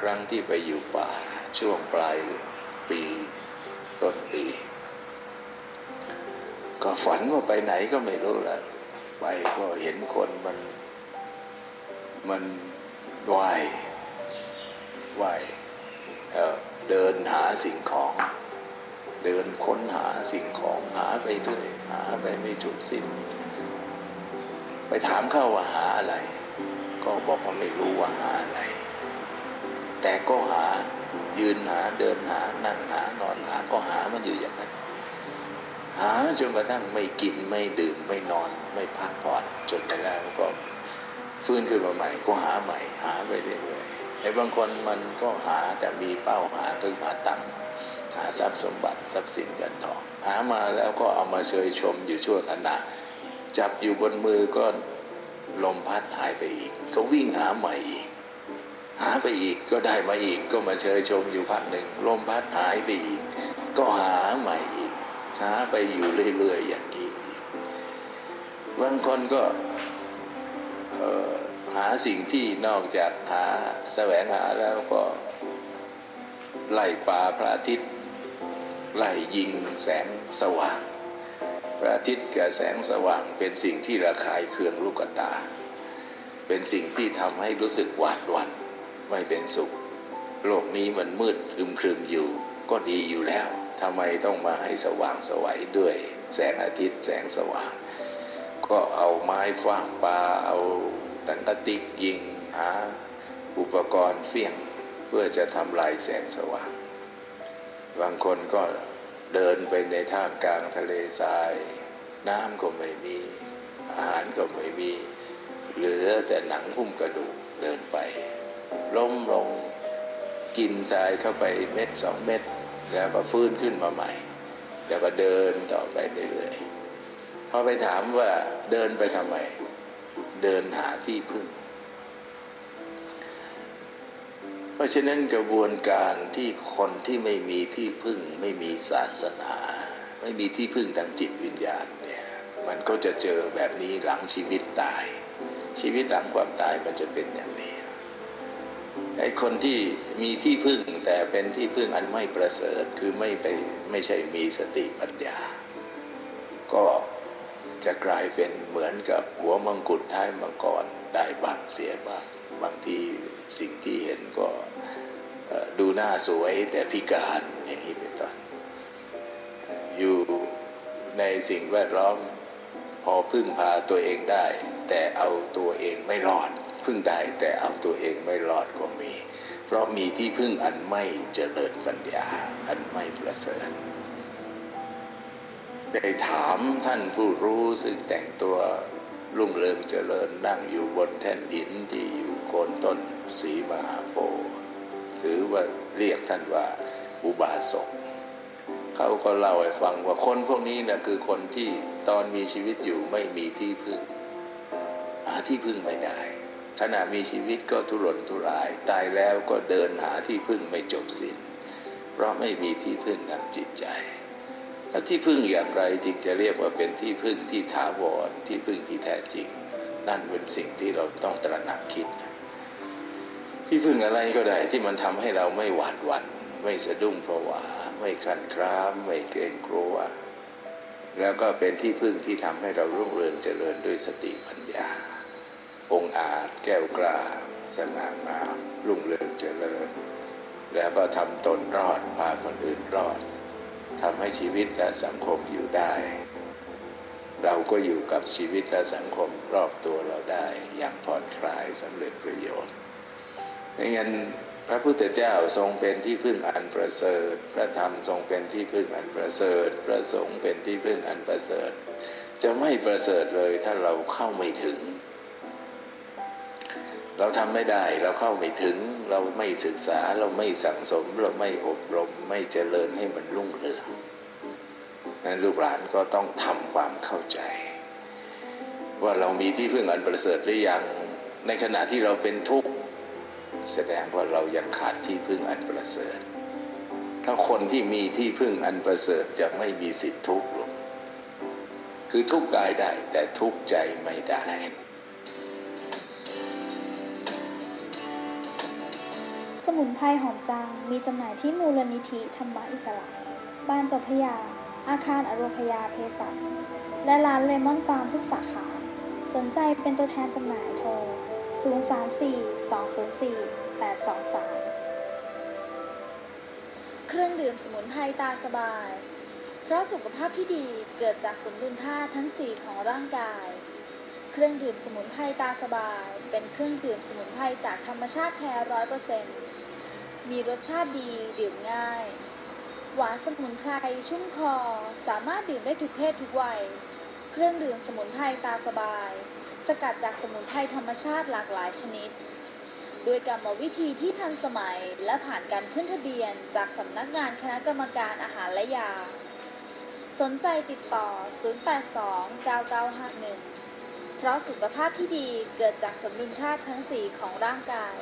ครั้งที่ไปอยู่ป่า ช่วงปลายปีต้นปี ก็ฝันว่าไปไหนก็ไม่รู้ละไปก็เห็นคนมัน มันว่ายว่ายเเดินหาสิ่งของ เดินค้นหาสิ่งของหาไปเรื่อยหาไปไม่จบสิ้น ไปถามเขาว่าหาอะไร ก็บอกว่าไม่รู้ว่าหาอะไร แต่ก็หายืนหาเดินหานั่งหานอนหาก็หามันอยู่อย่างนั้น หาจนกระทั่งไม่กินไม่ดื่มไม่นอน ไม่พักผ่อนจนไปแล้วก็ฟื้นขึ้นมาใหม่ก็หาใหม่ หาไปเรื่อยๆไอ้บางคนมันก็หาแต่มีเป้าหาถึงหาตังหาทรัพย์สมบัติทรัพย์สินเงินทองหามาแล้วก็เอามาเชยชมอยู่ชั่วขณะจับอยู่บนมือก็ลมพัดหายไปอีกก็วิ่งหาใหม่อีก หาไปอีกก็ได้มาอีกก็มาเชยชมอยู่พักหนึ่งลมพัดหายไปอีกก็หาใหม่อีกหาไปอยู่เรื่อยๆอย่างนี้บางคนก็หาสิ่งที่นอกจากหาแสวงหาแล้วก็ไล่ปลาพระอาทิตย์ไล่ยิงแสงสว่าง พระอาทิตย์กับแสงสว่างเป็นสิ่งที่ระคายเคืองลูกตา เป็นสิ่งที่ทำให้รู้สึกหวาดหวั่น ไม่เป็นสุข โลกนี้มันมืดอึมครึมอยู่ ก็ดีอยู่แล้วทำไมต้องมาให้สว่างสวัยด้วย แสงอาทิตย์แสงสว่าง ก็เอาไม้ฟางปลาเอาดันตติกยิงหาอุปกรณ์เฟี้ยงเพื่อจะทำลายแสงสว่าง บางคนก็เดินไปในท่ามกลางทะเลทราย น้ำก็ไม่มี อาหารก็ไม่มี เหลือแต่หนังหุ้มกระดูกเดินไป ล้มลงกินทรายเข้าไปเม็ดสองเม็ดแล้วก็ฟื้นขึ้นมาใหม่ แล้วก็เดินต่อไปเรื่อยๆพอไปถามว่าเดินไปทำไม เดินหาที่พึ่ง เพราะฉะนั้นกระบวนการที่คนที่ไม่มีที่พึ่ง ไม่มีศาสนา ไม่มีที่พึ่งทางจิตวิญญาณเนี่ยมันก็จะเจอแบบนี้หลังชีวิตตาย ชีวิตหลังความตายมันจะเป็นอย่างนี้ ไอ้คนที่มีที่พึ่งแต่เป็นที่พึ่งอันไม่ประเสริฐคือไม่ไปไม่ใช่มีสติปัญญา ก็จะกลายเป็นเหมือนกับหัวมังกรท้ายมังกรได้บางเสียบ้างบางทีสิ่งที่เห็นก็ดูหน้าสวยแต่พิการอย่างนี้เป็นต้นอยู่ในสิ่งแวดล้อมพอพึ่งพาตัวเองได้ แต่เอาตัวเองไม่รอด พึ่งได้ แต่เอาตัวเองไม่รอดก็มี เพราะมีที่พึ่งอันไม่เจริญปัญญา อันไม่ประเสริฐได้ถามท่านผู้รู้ซึ่งแต่งตัวรุ่งเรืองเจริญนั่งอยู่บนแท่นหินที่อยู่โคนต้นสีมหาโพธิ์ถือว่าเรียกท่านว่าอุบาสกเขาก็เล่าให้ฟังว่าคนพวกนี้นะคือคนที่ตอนมีชีวิตอยู่ไม่มีที่พึ่ง หาที่พึ่งไม่ได้ ขณะมีชีวิตก็ทุรนทุราย ตายแล้วก็เดินหาที่พึ่งไม่จบสิ้น เพราะไม่มีที่พึ่งทางจิตใจแล้วที่พึ่งอย่างไรจึงจะเรียกว่าเป็นที่พึ่งที่ถาวรที่พึ่งที่แท้จริง นั่นเป็นสิ่งที่เราต้องตระหนักคิด ที่พึ่งอะไรก็ได้ที่มันทำให้เราไม่หวาดหวัน่นไม่สะดุ้งผวา ไม่ขันคราม ไม่เกรงกลัว แล้วก็เป็นที่พึ่งที่ทำให้เรารุ่งเรืองเจริญด้วยสติปัญญา องค์อาจแก้วกล้าสง่างามรุ่งเรืองเจริญ แล้วก็ทำตนรอดพาคนอื่นรอดทำให้ชีวิตและสังคมอยู่ได้ เราก็อยู่กับชีวิตและสังคมรอบตัวเราได้อย่างผ่อนคลายสำเร็จประโยชน์ไม่งั้นพระพุทธเจ้าทรงเป็นที่พึ่งอันประเสริฐ พระธรรมทรงเป็นที่พึ่งอันประเสริฐ พระสงฆ์เป็นที่พึ่งอันประเสริฐ จะไม่ประเสริฐเลยถ้าเราเข้าไม่ถึง เราทำไม่ได้ เราเข้าไม่ถึง เราไม่ศึกษาเราไม่สั่งสม เราไม่อบรม ไม่เจริญให้มันรุ่งเรืองนั้นลูกหลานก็ต้องทำความเข้าใจ ว่าเรามีที่พึ่งอันประเสริฐหรือยังในขณะที่เราเป็นทุกข์แสดงว่าเรายังขาดที่พึ่งอันประเสริฐ ถ้าคนที่มีที่พึ่งอันประเสริฐจะไม่มีสิทธิทุกข์หรอกคือทุกข์กายได้ แต่ทุกข์ใจไม่ได้ มุนไพรหอมจังมีจำหน่ายที่มูลนิธิธรรมอิสระบ้านจพยา อาคารอโรคยาเภสัชและร้านเลมอนฟาร์มทุกสาขา สนใจเป็นตัวแทนจำหน่ายโทร 034-204-823 เครื่องดื่มสมุนไพรตาสบาย เพราะสุขภาพที่ดีเกิดจากสมดุลธาตุทั้ง 4 ของร่างกายเครื่องดื่มสมุนไพรตาสบาย เป็นเครื่องดื่มสมุนไพรจากธรรมชาติแท้ร้อยเปอร์เซ็นต์ มีรสชาติดีดื่มง่าย หวานสมุนไพรชุ่มคอสามารถดื่มได้ทุกเพศทุกวัย เครื่องดื่มสมุนไพรตาสบาย สกัดจากสมุนไพรธรรมชาติหลากหลายชนิดด้วยกรรมวิธีที่ทันสมัยและผ่านการขึ้นทะเบียนจากสำนักงานคณะกรรมการอาหารและยา สนใจติดต่อ 082-9951 เพราะสุขภาพที่ดีเกิดจากสมดุลธาตุทั้ง 4 ของร่างกาย